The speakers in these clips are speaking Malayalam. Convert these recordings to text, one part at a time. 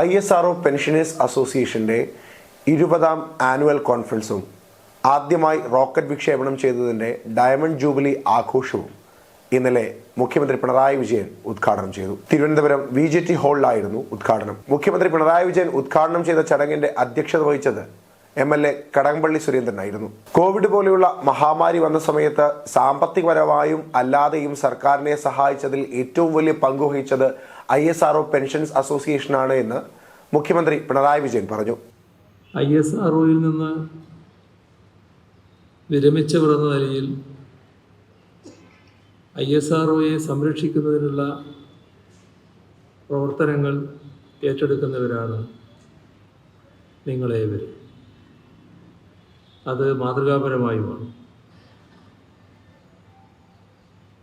I S R O pensioners അസോസിയേഷന്റെ ഇരുപതാം ആനുവൽ കോൺഫറൻസും ആദ്യമായി റോക്കറ്റ് വിക്ഷേപണം ചെയ്തതിന്റെ ഡയമണ്ട് ജൂബിലി ആഘോഷവും ഇന്നലെ മുഖ്യമന്ത്രി പിണറായി വിജയൻ ഉദ്ഘാടനം ചെയ്തു. തിരുവനന്തപുരം വി ജെ ടി ഹാളിലായിരുന്നു ഉദ്ഘാടനം. മുഖ്യമന്ത്രി പിണറായി വിജയൻ ഉദ്ഘാടനം ചെയ്ത ചടങ്ങിന്റെ അധ്യക്ഷത വഹിച്ചത് എം എൽ എ കടകംപള്ളി സുരേന്ദ്രനായിരുന്നു. കോവിഡ് പോലെയുള്ള മഹാമാരി വന്ന സമയത്ത് സാമ്പത്തികപരമായും അല്ലാതെയും സർക്കാരിനെ സഹായിച്ചതിൽ ഏറ്റവും വലിയ പങ്കുവഹിച്ചത് ഐ എസ് ആർ പെൻഷൻസ് അസോസിയേഷനാണ് എന്ന് മുഖ്യമന്ത്രി പിണറായി വിജയൻ പറഞ്ഞു. ഐ എസ് ആർ നിന്ന് വിരമിച്ചവർ എന്ന നിലയിൽ ഐ എസ് ആർ സംരക്ഷിക്കുന്നതിനുള്ള പ്രവർത്തനങ്ങൾ ഏറ്റെടുക്കുന്നവരാണ് നിങ്ങളേവർ അത് മാതൃകാപരമായുമാണ്.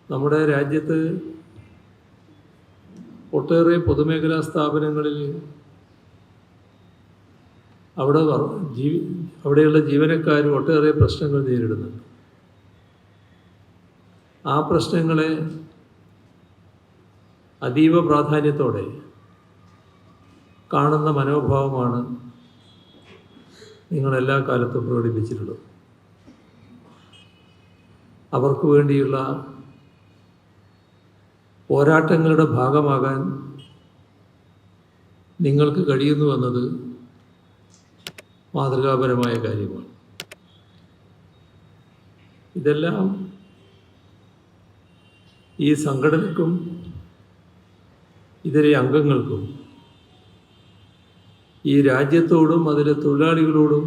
നമ്മുടെ രാജ്യത്ത് ഒട്ടേറെ പൊതുമേഖലാ സ്ഥാപനങ്ങളിൽ അവിടെ ജീവി അവിടെയുള്ള ജീവനക്കാരും ഒട്ടേറെ പ്രശ്നങ്ങൾ നേരിടുന്നുണ്ട്. ആ പ്രശ്നങ്ങളെ അതീവ പ്രാധാന്യത്തോടെ കാണുന്ന മനോഭാവമാണ് നിങ്ങൾ എല്ലാ കാലത്തും പ്രകടിപ്പിച്ചിട്ടുള്ളത് അവർക്ക് വേണ്ടിയുള്ള പോരാട്ടങ്ങളുടെ ഭാഗമാകാൻ നിങ്ങൾക്ക് കഴിയുന്നു എന്നത് മാതൃകാപരമായ കാര്യമാണ്. ഇതെല്ലാം ഈ സംഘടനക്കും ഇതിലെ അംഗങ്ങൾക്കും ഈ രാജ്യത്തോടും അതിലെ തൊഴിലാളികളോടും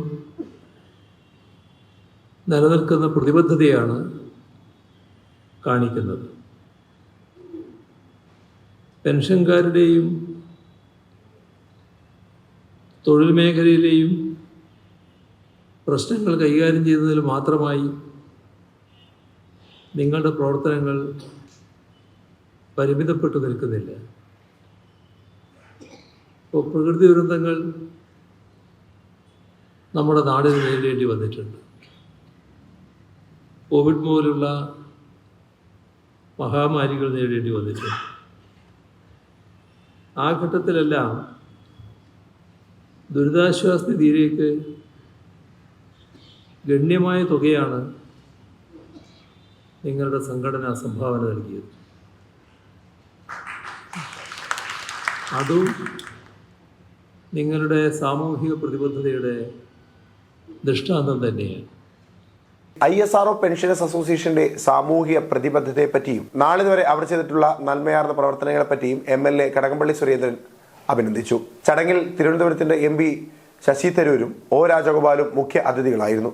നിലനിൽക്കുന്ന പ്രതിബദ്ധതയാണ് കാണിക്കുന്നത്. പെൻഷൻകാരുടെയും തൊഴിൽ മേഖലയിലെയും പ്രശ്നങ്ങൾ കൈകാര്യം ചെയ്യുന്നതിൽ മാത്രമായി നിങ്ങളുടെ പ്രവർത്തനങ്ങൾ പരിമിതപ്പെട്ടു നിൽക്കുന്നില്ല. ഇപ്പോൾ പ്രകൃതി ദുരന്തങ്ങൾ നമ്മുടെ നാടിന് നേരിടേണ്ടി വന്നിട്ടുണ്ട്. കോവിഡ് പോലുള്ള മഹാമാരികൾ നേരിടേണ്ടി വന്നിട്ടുണ്ട്. ആ ഘട്ടത്തിലെല്ലാം ദുരിതാശ്വാസ നിധിയിലേക്ക് ഗണ്യമായ തുകയാണ് നിങ്ങളുടെ സംഘടന സംഭാവന നൽകിയത്. അതും നിങ്ങളുടെ സാമൂഹിക പ്രതിബദ്ധതയുടെ ദൃഷ്ടാന്തം തന്നെയാണ്. ഐ എസ് ആർ പെൻഷനേഴ്സ് അസോസിയേഷന്റെ സാമൂഹിക പ്രതിബദ്ധതയെ പറ്റിയും വരെ അവർ ചെയ്തിട്ടുള്ള നന്മയാർന്ന പ്രവർത്തനങ്ങളെ പറ്റിയും M L A Kadakampally Surendran അഭിനന്ദിച്ചു. ചടങ്ങിൽ തിരുവനന്തപുരത്തിന്റെ എം പി ശശി തരൂരും ഒ രാജഗോപാലും മുഖ്യ അതിഥികളായിരുന്നു.